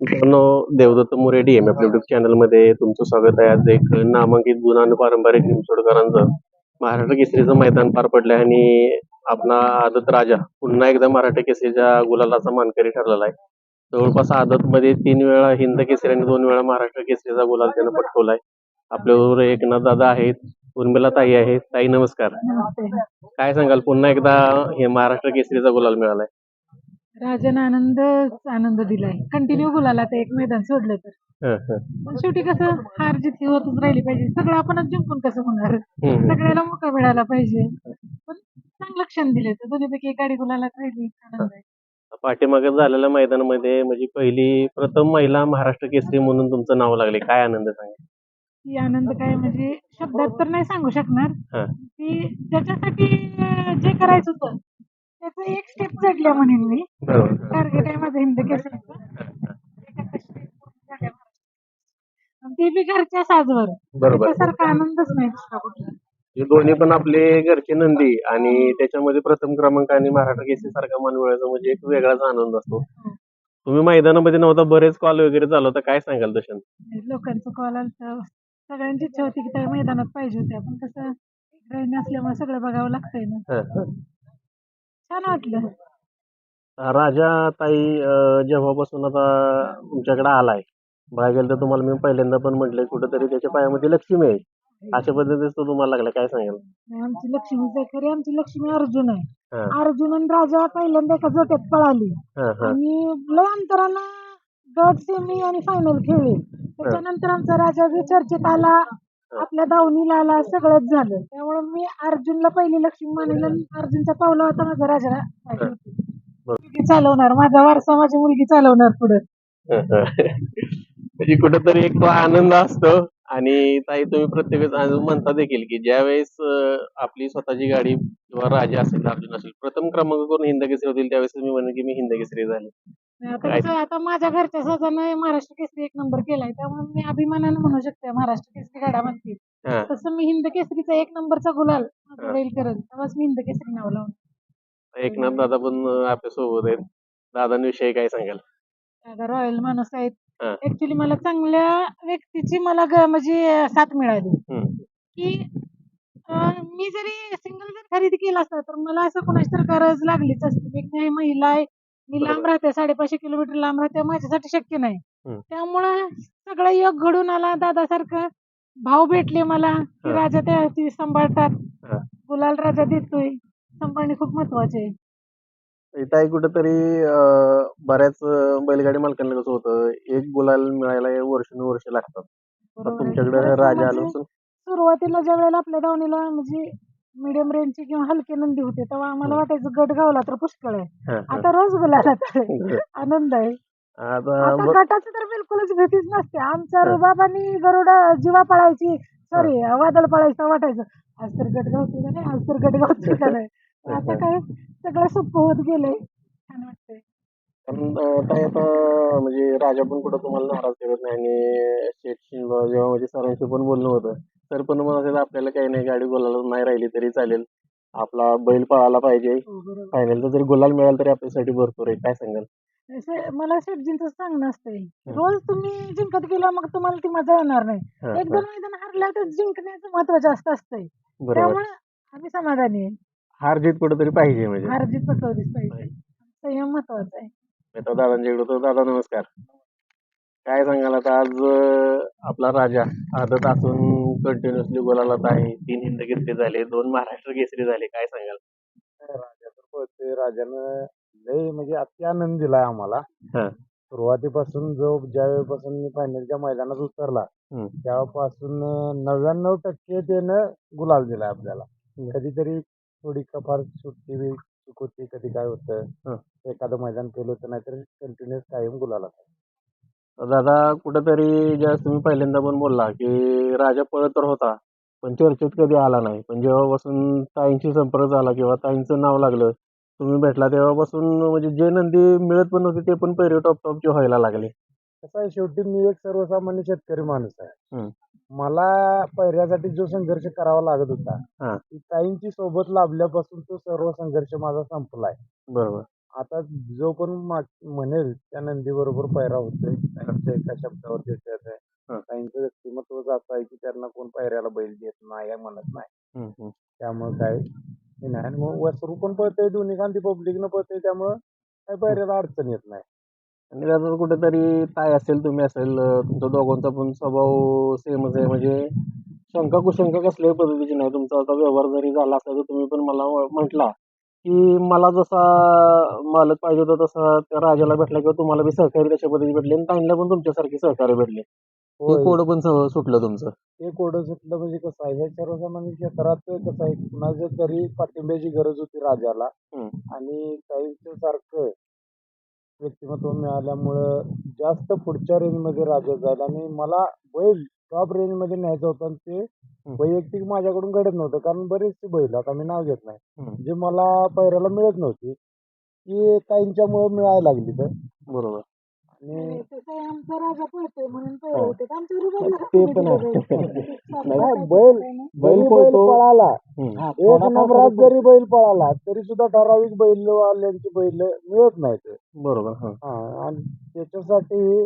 मित्रांनो Devdatt More DMF YouTube चॅनलमध्ये तुमचं स्वागत आहे. आज एक नामांकित गुन्हा आणि पारंपरिक निमसोडकरांचं महाराष्ट्र केसरीचं मैदान पार पडलंय आणि आपला आदत राजा पुन्हा एकदा मराठा केसरीच्या गुलालाचा मानकरी ठरलेला आहे. जवळपास आदत मध्ये तीन वेळा हिंद केसरी आणि दोन वेळा महाराष्ट्र केसरीचा गुलाल त्यानं पटकवलाय. आपल्याबरोबर एकनाथ दादा आहेत उर्मिला ताई आहेत. ताई नमस्कार. काय सांगाल पुन्हा एकदा हे महाराष्ट्र केसरीचा गुलाल मिळालाय? राजन आनंद आनंद दिलाय. कंटिन्यू बोलायला ते एक मैदान सोडलं तर. पण शेवटी कसं हार जीत ही होतच राहिली पाहिजे. सगळं आपणच जिंकून कसं होणार. सगळ्याला मोका मिळाला पाहिजे. पण चांगलं क्षण दिले तर. दोन्हीपैकी एक गाडी गुलाला राहिली. आनंद आहे. पाठीमागे झालेल्या मैदानामध्ये म्हणजे पहिली प्रथम महिला महाराष्ट्र केसरी म्हणून तुमचं नाव लागले. काय आनंद सांगा? ती आनंद काय म्हणजे शब्दात तर नाही सांगू शकणार. हा. की ज्याच्यासाठी जे करायचं होतं एक स्टेप चढल्या म्हणेन मी. टार्गेट आहे माझं हिंद केसरीचं. ते बी घरच्या साजवर. त्याच्यासारखा आनंदच नाही दुसरा कुठला. हे दोन्ही पण आपले घरचे नंदी आणि त्याच्यामध्ये प्रथम क्रमांक आणि महाराष्ट्र केसरी सारखा मान मिळायचा म्हणजे एक वेगळाच आनंद असतो. तुम्ही मैदानामध्ये नव्हता बरेच कॉल वगैरे चालू होता. काय सांगाल दशन लोकांचं कॉल आलं सगळ्यांची इच्छा होती की त्या मैदानात पाहिजे होत्या. पण कसं इकडे नसल्यामुळे सगळं बघावं लागतंय ना. छान वाटलं. राजा ताई अं, जेव्हापासून आता तुमच्याकडे आलाय बघायला गेलं तर तुम्हाला मी पहिल्यांदा पण म्हटलंय कुठेतरी त्याच्या पायामध्ये लक्ष्मी आहे. अशा पद्धतीचं तो तुम्हाला लागला काय सांगाल? नाही, आमची लक्ष्मीच आहे खरी आमची लक्ष्मी अर्जुन आहे. हा, अर्जुन आणि राजा पहिल्यांदा एका जोट्यात पळाली. हा, हा. आणि लय अंतरानं गट सेमी आणि फायनल खेळले. त्याच्यानंतर आमचा राजा बी चर्चेत आला. आपल्या दावणीला आला सगळंच झालं. त्यामुळे मी अर्जुनला पहिली लक्ष्मी मानेल आणि अर्जुनच्या पावला होता माझा राजा. मुलगी चालवणार. माझा वारसा माझी मुलगी चालवणार पुढे. म्हणजे कुठेतरी एक तो आनंद असतो. आणि ताई तुम्ही प्रत्येक अजून म्हणता देखील की ज्या वेळेस आपली स्वतःची गाडी किंवा राजा असेल अर्जुन असेल प्रथम क्रमांक करून हिंद केसरी होतील त्यावेळेस मी म्हणेन की मी हिंद केसरी झाले. आता कसं आता माझ्या घरच्या साजाने महाराष्ट्र केसरी एक नंबर केलाय त्यामुळे मी अभिमानानं म्हणू शकते महाराष्ट्र केसरी गाडा म्हणते हा. तसं मी हिंद केसरीचा एक नंबरचा गुलाल माझं. बैल करेल तेव्हाच मी हिंद केसरी नाव लावून एकनाथ दादा पण आपल्यासोबत आहेत दादांविषयी काय सांगाल दादा रॉयल माणूस आहेत हा. ऍक्च्युली मला चांगल्या व्यक्तीची मला ग- म्हणजे अं, साथ मिळाली हम्म. की अं, मी जरी सिंगल जर खरेदी केला असता तर मला असं कोणाची तर गरज लागलीच असती एक नाही महिला आहे मी लांब. राहते साडेपाचशे किलोमीटर लांब राहते माझ्यासाठी शक्य नाही. त्यामुळं सगळं योग घडून आला दादासारखं भाव भेटले मला की. राजा त्या सांभाळतात. गुलाल राजा देतोय सांभाळणे खूप महत्त्वाचे आहे ताई कुठेतरी बऱ्याच बैलगाडी मालकांना कसं होतं एक गुलाल मिळायला वर्षानुवर्ष लागतात. तुमच्याकडे राजा म्हणजे आलो सुरुवातीला ज्या वेळेला आपल्या दावणीला म्हणजे मिडियम रेंजचे किंवा हलके नंदी होते तेव्हा आम्हाला वाटायचं गट गावला तर पुष्कळ आहे. आता रोज गुलाला आनंद आहे. आता ब- गटाची तर बिलकुलच भीतीच नसते. आमच्या हा. रुबाबानी गरुडा जीवा पळायची सॉरी वादळ पळायचं वाटायचं. आज तर गट गावते का नाही? आज तर गट गावते का नाही? आता काय? सगळं सोपं होत गेलंय. छान वाटतंय. पण अं, ताई आता म्हणजे राजा पण कुठं तुम्हाला नाराज करत नाही आणि शेठशी जेव्हा म्हणजे सरांशी पण बोलणं होतं तर पण मग आपल्याला काही नाही गाडी बोलायला नाही राहिली तरी चालेल. आपला बैल पळाला पाहिजे. बरोबर. फायनलचा जरी गुलाल मिळाला तरी आपल्यासाठी भरपूर आहे. काय सांगाल? असं मला शेटजींचं सांगणं असतंय. रोज तुम्ही जिंकत गेला मग तुम्हाला ती मजा येणार नाही. हा, एक हा. दोन मैदान हरल्या तर जिंकण्याचं महत्त्व जास्त असतंय. बरोबर. त्यामुळे आम्ही समाधानी आहे. हार जीत कुठेतरी पाहिजे म्हणजे. हार जीत पाहिजे. संयम महत्त्वाचा आहे. आता दादांच्याकडे दादा नमस्कार. काय सांगाल आता? आज आपला राजा आदत असून कंटिन्युअसली बोलायला आहे. तीन हिंद केसरी झाले दोन महाराष्ट्र केसरी झाले. काय सांगाल? राजा तर पळतोय. राजानं लय म्हणजे अति आनंद दिलाय आम्हाला. हा. सुरुवातीपासून जो ज्या वेळेपासून मी फायनलच्या मैदानात उतरला हम्म. तेव्हापासून नव्याण्णव टक्के त्यानं गुलाल दिलाय आपल्याला. हम्म. कधीतरी थोडी कफार सुट्टी बी चूक होती कधी काय हा. होतं एखादं मैदान केलं होतं नाहीतर कंटिन्युअस कायम गुलाल दादा कुठेतरी ज्यावेळेस तुम्ही पहिल्यांदा पण बोलला की राजा पळत तर होता पण चर्चेत कधी आला नाही. पण जेव्हापासून ताईंशी संपर्क झाला किंवा ताईंचं नाव लागलं तुम्ही भेटला तेव्हापासून म्हणजे जे नंदी मिळत पण होते ते पण पैरे टॉप टॉपचे व्हायला लागले. कसं आहे शेवटी मी एक सर्वसामान्य शेतकरी माणूस आहे. मला पैऱ्यासाठी जो संघर्ष करावा लागत होता हा. ती ताईंची सोबत लाभल्यापासून तो सर्व संघर्ष माझा संपलाय. बरोबर. आता जो पण माग- म्हणेल त्या नंदी बरोबर पैरा होतोय त्यांच्या एका शब्दावर देतात आहे. हा. त्यांचं व्यक्तिमत्वच असं आहे की त्यांना कोण पैऱ्याला बैल देत नाही आहे म्हणत नाही. त्यामुळे काय हे नाही. आणि मग वसरू पण पळतंय दोन्ही खांदी पब्लिकनं पळतंय त्यामुळं काय पैऱ्याला अडचण येत नाही. आणि त्याचं कुठेतरी ताय असेल तुम्ही असेल अं, तुमचा दोघांचा पण स्वभाव सेमच आहे. म्हणजे शंका कुशंका कसल्याही पद्धतीची नाही. तुमचा आता व्यवहार जरी झाला असला तर तुम्ही पण मला म्हटला की मला जसा मालक पाहिजे होता तसा त्या राजाला भेटला किंवा तुम्हाला बी सहकार्य तशा पद्धतीने भेटले आणि ताईंना पण तुमच्यासारखे सहकार्य भेटले हे होय. कोड पण सुटलं तुमचं ते कोडं सुटलं म्हणजे कसं आहे हे सर्वसामान्य क्षेत्रात कसं आहे कुणाच्या तरी पाठिंब्याची गरज होती राजाला हम्म. आणि काहींचं सारखं व्यक्तिमत्व मिळाल्यामुळं जास्त पुढच्या रेंजमध्ये राजा जाईल आणि मला बैल टॉप रेंजमध्ये न्यायचं होतं आणि ते वैयक्तिक माझ्याकडून घडत नव्हतं. कारण बरेचसे बैल आता मी नाव घेत नाही. जे मला पैराला मिळत नव्हती ती ताईंच्यामुळे मिळायला लागली तर. बरोबर. आणि ते पण नाही बैल- बैल बैल. पळाला. एक नंबरात जरी बैल पळाला तरी सुद्धा ठराविक बैलवाल्यांची बैल मिळत नाहीत बरोबर आणि त्याच्यासाठी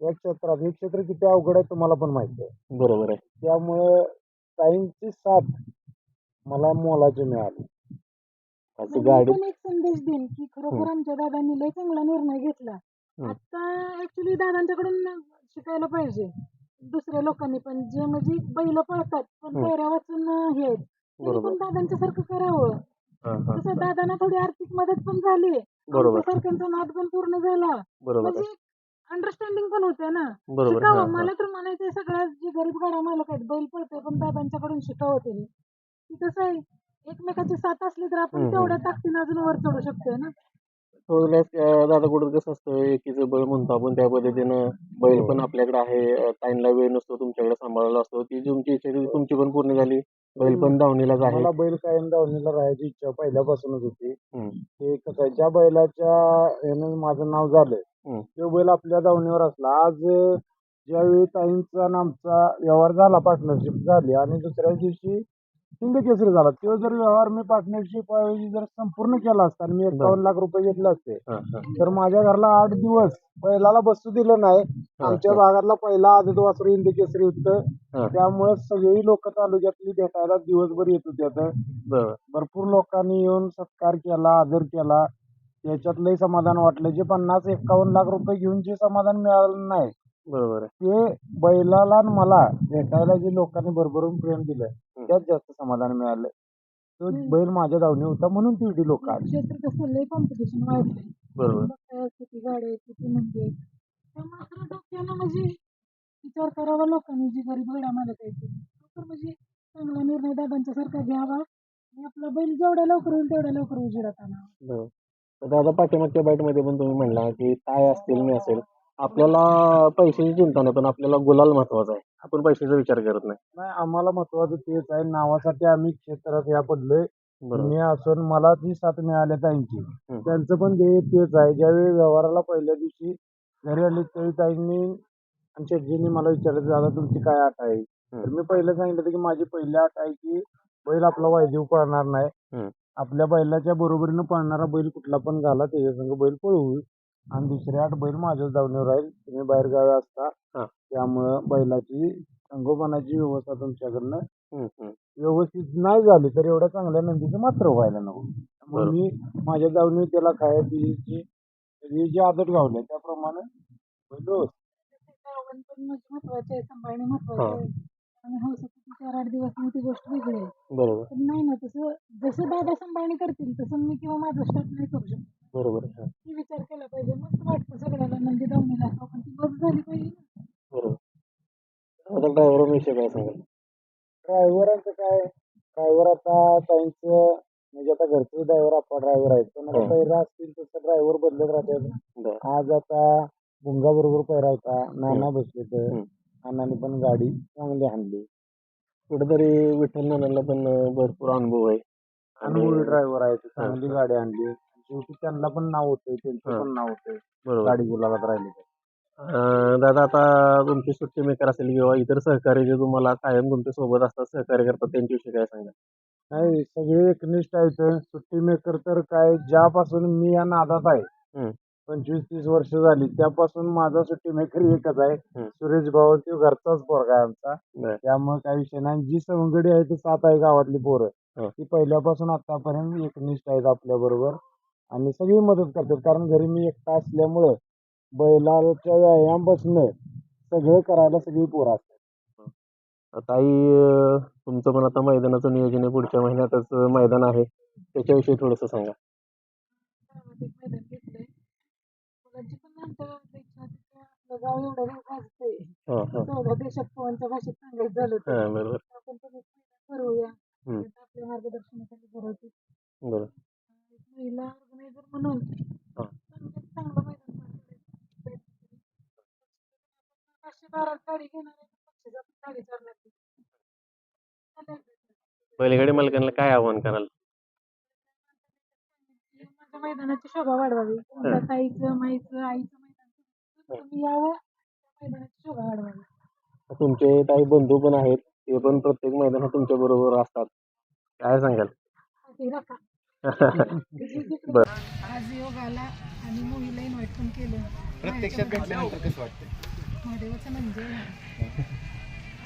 या क्षेत्रात हे क्षेत्र किती अवघड आहे तुम्हाला पण माहिती आहे. बरोबर आहे. त्यामुळं ताईंची साथ मला मोलाची मिळाली. असं मी गाडी पण एक संदेश देईन की खरोखर आमच्या दादांनी लय चांगला निर्णय घेतला. हम्म. आता ऍक्च्युली दादांच्याकडून शिकायला पाहिजे. दुसऱ्या लोकांनी पण जे म्हणजे बैल पळतात पण हम्म. पैऱ्या वाचून हे आहेत. त्यांनी बरोबर. पण दादांच्या सारखं करावं. हा हा. तसं दादांना थोडी आर्थिक मदत पण झाली. बरोबर. सारख्यांचा नाद पण पूर्ण झाला. बरोबर. आहे म्हणजे अंडरस्टँडिंग पण होते ना. बरोबर हा शिकावं. हा मला तर म्हणायचं सगळ्यात जे गरीब गाडा मालक आहेत बैल पळते पण दादांच्याकडून शिकावं त्यांनी. की कसं आहे एकमेकाची साथ असली तर आपण हम्म, तेवढ्या ताकदीनं अजून वर चढू शकतोय ना. थोडक्यात अं, दादा कुठं कसं असतं एकीचं बैल म्हणतो आपण त्या पद्धतीनं बैल पण आपल्याकडे आहे ताईंना वेळ नसतो तुमच्याकडे सांभाळायला असतो ती तुमची इच्छा ती तुमची पण पूर्ण झाली बैल पण धावणीलाच आहे. मला बैल कायम धावणीला राहायची इच्छा पहिल्यापासूनच होती. हम्म. ते कसं आहे ज्या बैलाच्या यानं माझं नाव झालं तो बैल आपल्या धावणीवर असला. आज अं, ज्यावेळी ताईंचा आणि आमचा व्यवहार झाला पार्टनरशिप झाली आणि दुसऱ्या दिवशी हिंद केसरी झाला तो जर व्यवहार मी पार्टनरशिप ऐवजी जर संपूर्ण केला असता आणि मी एकावन्न लाख रुपये घेतले असते हा, हा. तर माझ्या घरला आठ दिवस बैलाला बसू दिलं नाही. आमच्या भागातला पहिला आदत वासरू हिंद केसरी होतं. त्यामुळे सगळी लोक तालुक्यातली भेटायला दिवसभर येत होते आता. भरपूर लोकांनी येऊन सत्कार केला आदर केला. त्याच्यात लय समाधान वाटलं. जे पन्नास एकावन्न लाख रुपये घेऊन जे समाधान मिळालं नाही बरोबर आहे. ते बैलाला आणि मला भेटायला जे लोकांनी भरभरून प्रेम दिलं त्यात जास्त समाधान मिळालं. तो बैल माझ्या धावणी होता म्हणून तेवढी लोक आली. क्षेत्र कसं लय कॉम्पिटिशन वाढलंय बरोबर. बघताय किती गाड्या आहेत, किती म्हणजे. त्यामुळे खरं डोक्यानं म्हणजे विचार करावा लोकांनी जी गरीब गड्या मालक आहेत. ते. लवकर म्हणजे चांगला निर्णय दादांच्या सारखा घ्यावा. आणि आपला बैल जेवढ्या लवकर होईल तेवढ्या लवकर उजेडात आणावा. बरोबर. दादा पाठीमागच्या बाईटमध्ये पण तुम्ही म्हणला की काय असतील मी असेल. आपल्याला पैशाची चिंता नाही पण आपल्याला गुलाल महत्त्वाचा आहे. आपण पैशाचा विचार करत नाही. नाही आम्हाला महत्वाचं तेच आहे. नावासाठी आम्ही क्षेत्रात या पडलोय बरोबर. मी असून मला ती साथ मिळाल्या ताईंची. त्यांचं पण ध्येय तेच आहे. ज्यावेळी व्यवहाराला पहिल्या दिवशी घरी आले त्यावेळी ताईंनी आणि शेटजींनी मला विचारलं दादा तुमची काय अट आहे? तर मी पहिलं सांगितलं होतं की माझी पहिली अट आहे की बैल आपला वायदेव पळणार नाही. हम्म. आपल्या बैलाच्या बरोबरीनं पळणारा बैल कुठला पण घाला त्याच्या संग बैल पळवू आणि दुसरी आठ बैल माझ्याच धावणीवर राहील तुम्ही बाहेर गावी असता. हा. त्यामुळं बैलाची संगोपनाची व्यवस्था तुमच्याकडनं. व्यवस्थित नाही झाली तर एवढ्या चांगल्या नंदीचं मात्र व्हायला नको. बरोबर. मी माझ्या जाऊन त्याला खाया पियाची सगळी जी आदत गावली त्याप्रमाणे पण म्हणजे महत्त्वाचे आहे सांभाळणे महत्त्वाचे आहे. आणि हौसासाठी चार आठ दिवस मग ती गोष्ट वेगळी आहे. बरोबर. पण नाही ना तसं जसं दादा सांभाळणी करतील तसं मी किंवा माझं स्टाफ नाही करू शकत. बरोबर. हा. ती विचार केला पाहिजे. मस्त वाटतं सगळ्याला नंदी धावणीला असावं पण ती बस झाली पाहिजे ना. बरोबर. आता ड्रायव्हर विषय काय सांगाल? ड्रायव्हरांचं काय? ड्रायव्हर आता त्यांचं म्हणजे आता घरचे ड्रायव्हर आपण ड्रायव्हर आहेत पण आता हो. पहिला असतील तसं ड्रायव्हर बदलत राहतात. बरं. आज आता भुंगा बरोबर पहिरा होता. नाना बसले तर हम्म. नानाने पण गाडी चांगली आणली कुठेतरी विठ्ठल नानांना पण भरपूर अनुभव आहे अनुभवी ड्रायव्हर आहे ते. चांगली गाडी आणली शेवटी त्यांना पण नाव होतंय त्यांचं. पण नाव होतंय बरोबर गाडी गुलाबात राहिली. अं, दादा आता तुमची सुट्टी मेकर असेल किंवा इतर सहकारी जे तुम्हाला कायम तुमच्यासोबत असतात सहकार्य करतात त्यांच्याविषयी काय सांगा नाही सगळे एकनिष्ठ आहेत सुट्टी मेकर तर काय ज्यापासून मी या नादात आहे हम्म. पंचवीस तीस वर्ष झाली. त्यापासून माझा सुट्टी मेकर एकच आहे. सुरेश भाऊ तो घरचाच पोरगा आहे आमचा. त्यामुळे काही विषय नाही. जी सवंगडी आहे ती सात आहे गावातली पोरं. हो. ती पहिल्यापासून आतापर्यंत एकनिष्ठ आहेत आपल्या बरोबर. आणि सगळी मदत करतात. कारण घरी मी एकटा असल्यामुळं बैलाच्या व्यायाम बसणं सगळं करायला सगळी पोरं असतात. ताई तुमचं पण आता मैदानाचं नियोजन आहे. पुढच्या महिन्यातच मैदान आहे. त्याच्याविषयी थोडंसं सांगा गावात एक मैदान घेतलंय मुलांची पण नंतर इच्छा होती की आपलं गाव एवढं गाजतंय हां हां चौदा देशात पोहांच्या भाषेत सांगायचं झालं तर हां बरोबर आपण पण एक मैदान ठरवूया हम्म. आता आपल्या मार्गदर्शनाखाली भरवते बरोबर एक महिला ऑर्गनायझर म्हणून हा. चांगलं चांगलं मैदान पार पाडायचं. पाचशे बारा गाडी घेणार आहे तर पक्षीचा पण गाडी चालणार नाही. चालेल. बैलगाडी मालकांना काय आव्हान कराल माझ्या मैदानाची शोभा वाढवावी तुमच्या ताईचं माईचं आईचं तुम्ही यावं त्या मैदानाची शोभा वाढवावी. तुमचे काही बंधू पण आहेत ते पण प्रत्येक मैदानात तुमच्या बरोबर असतात. काय सांगाल? ते नका. बर. आज योग आला आणि मुलीला इन्व्हाइट पण केलं. प्रत्यक्षात भेटल्यानंतर कसं वाटतं महादेवाचं म्हणजे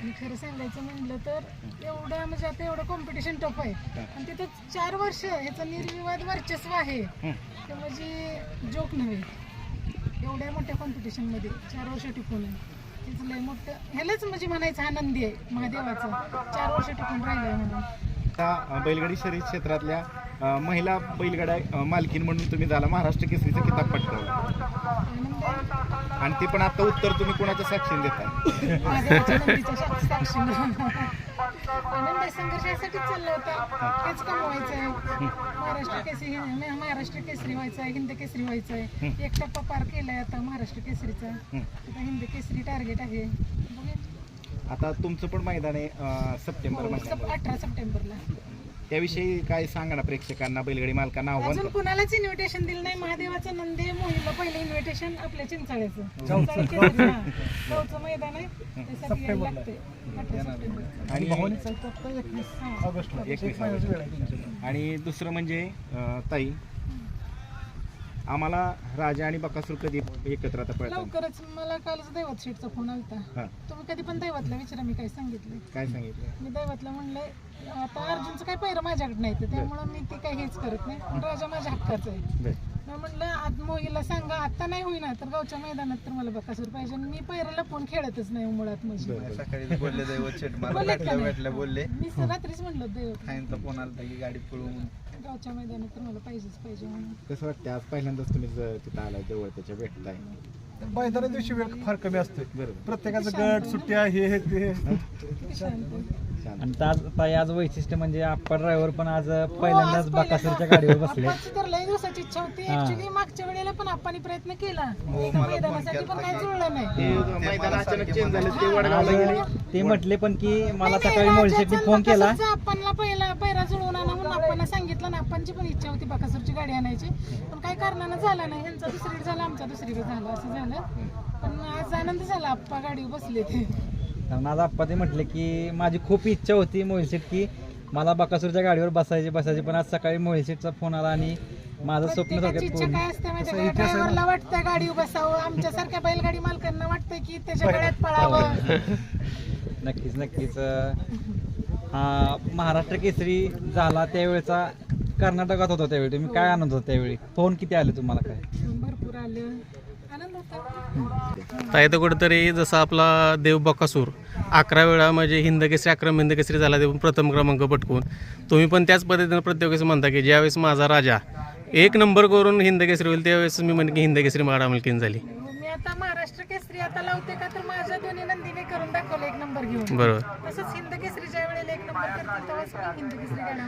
आणि खरं सांगायचं म्हणलं तर एवढं म्हणजे आता एवढं कॉम्पिटिशन टफ आहे. आणि तिथं चार वर्ष ह्याचं निर्विवाद वर्चस्व आहे. ते म्हणजे जोक नव्हे. एवढ्या मोठ्या कॉम्पिटिशनमध्ये चार वर्ष टिकून आहे. तेच लय मोठं ह्यालाच म्हणजे म्हणायचं आनंदी आहे महादेवाचा. चार वर्ष टिकून राहिलं म्हणून. आता बैलगाडी शर्यत क्षेत्रातल्या महिला बैलगाड्या अं, मालकीण म्हणून तुम्ही झाला महाराष्ट्र केसरीचा किताब पटकावला. आणि ते पण आता उत्तर तुम्ही कोणाच्या साक्षीने देताय? महादेवाच्या नंदीच्या सा- साक्षीनं. आनंद संघर्ष यासाठीच चालला होता. तेच कमवायचं आहे. महाराष्ट्र केसरी हे- महाराष्ट्र केसरी व्हायचं आहे हिंद केसरी व्हायचं आहे. एक टप्पा पार केलाय आता महाराष्ट्र केसरीचा. आता हिंद केसरी टार्गेट आहे. बघूया. आता तुमचं पण मैदान आहे अं, सप्टेंबर हो, सप- अठरा सप्टेंबरला. त्याविषयी काय सांगा ना प्रेक्षकांना बैलगाडी मालकांना आव्हान अजून कुणालाच इन्व्हिटेशन दिलं नाही. महादेवाचं नंदी मोहिला पहिलं इन्व्हिटेशन आपल्या चिंचाळ्याचं. चिंचाळे केसरी, हा. गावचं मैदान आहे. त्यासाठी यायला लागतंय. अठरा सप्टेंबर. आणि. एकवीस. आणि दुसरं म्हणजे अं, ताई आम्हाला राजा आणि बकासूर कधी एकत्र आता पळतात? लवकरच. मला कालच दैवत शेठचा फोन आलता. हा. तुम्ही कधी पण दैवतला विचारा मी काय सांगितलं काय सांगितलं मी दैवतला म्हणलंय आता अर्जुनचं काही पहिरं माझ्याकडे नाही तर त्यामुळं मी ती काही हेच करत नाही. पण राजा माझ्या हक्काचा आहे. बरं. मी म्हणलं आज मोहीला सांगा आता नाही होईना तर गावच्या मैदानात तर मला बकासूर पाहिजे. आणि मी पहिऱ्याला फोन खेळतच नाही मुळात म्हणजे सकाळी बोलले दैवत शेट मला बोलले का भेटल्या नाही? भेटल्या बोलले. मी रात्रीच म्हणलं दैवत. फोन आला की गाडी पळवून. गावच्या मैदानात तर मला पाहिजेच पाहिजे म्हणून. कसं वाटतं आज पहिल्यांदाच तुम्ही ज- तिथं आलाय जवळ त्याच्या भेटताय. मैदाना दिवशी वेळ फार कमी असते बरोबर. प्रत्येकाचं गट सुट्टी आहे हे ते. किती शांत. आणि ताई आज वैशिष्ट्य म्हणजे आपण ड्रायव्हर पण आज पहिल्यांदाच बकासूरच्या गाडीवर बसले तर लई दिवसाची इच्छा होती. हा. ऍक्च्युली मागच्या वेळेला पण आपण प्रयत्न केला. एका मैदानासाठी पण काही जुळलं नाही. ते मैदान अचानक चेंज झालं ते वडगावला गेले. आज ते म्हटले पण की मला नाही, सकाळी नाही, मोळशेटनी राजाचं फोन केला. आपणला पहिला पैरा जुळवून आणा म्हणून आपण सांगितलं ना आपणची पण इच्छा होती बकासूरची गाडी आणायची. पण काही कारणानं झालं नाही. ह्यांचा दुसरीकडे झाला आमचा दुसरीकडे झाला असं झालं. पण आज आनंद झाला आप्पा गाडीवर बसले ते. कारण आज आप्पा ते म्हटले की माझी खूप इच्छा होती मोहिलशेट की मला बकासूरच्या गाडीवर बसायचे बसायचे. पण आज सकाळी मोहिलशेटचा फोन आला आणि माझं स्वप्न प्रत्येकाची इच्छा काय असते माहिती का? ड्रायव्हरला वाटतं गाडी बसावं. आमच्यासारख्या बैलगाडी मालकांना वाटतं की त्याच्या गळ्यात पळावं. नक्कीच नक्कीच. अं, हा महाराष्ट्र केसरी झाला त्यावेळेचा कर्नाटकात होता त्यावेळी. तुम्ही काय आनंद होता त्यावेळी? फोन किती आले तुम्हाला काय? भरपूर आलं. आनंद होता. ताई तर कुठेतरी जसा आपला देव बकासूर अकरा वेळा म्हणजे हिंद केसरी अक्रम हिंद केसरी झाला पण प्रथम क्रमांक पटकून. तुम्ही पण त्याच पद्धतीनं प्रत्येक म्हणता की ज्यावेळेस माझा राजा एक नंबर करून हिंद केसरी होईल त्यावेळेस मी म्हणेन की हिंद केसरी माडा मालकीन झाली. मी आता महाराष्ट्र केसरी आता लावते का तर माझ्या दोन्ही नंदीने करून दाखवलं एक नंबर घेऊन. बरोबर. तसंच हिंद केसरी ज्या वेळेला एक नंबर करतील तेव्हाच मी हिंद केसरी गाड्या